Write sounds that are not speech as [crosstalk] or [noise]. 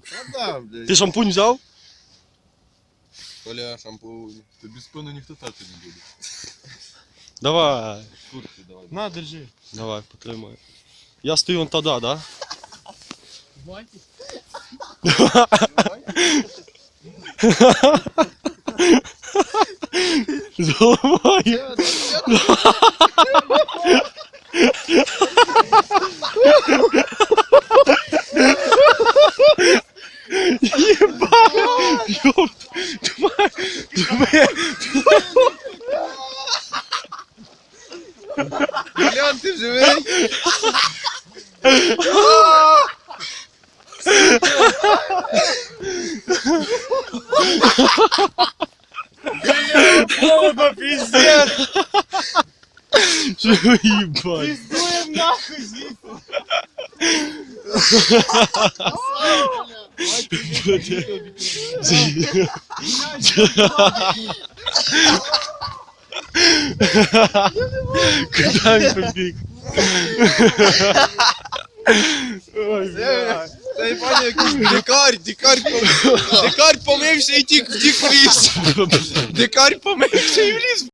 А да, блядь. Ти шампунь взяв? Коля, шампунь. Тобі спину ніхто терти не буде. Давай. Куртки давай. На, держи. Давай, потримай. Я стою он тоді, да? Давай. Ебать! [laughs] Ёп! Давай! Давай! Колян, ти живий? Оба, пиздец! Что ебать? Пиздуем нахуй звідси! [laughs] [laughs] [laughs] Cuidado com o bico. Ej, panie, dekari, dekari, po- dekari pomemšaj ti, ti v lis. Dekari pomemšaj v lis.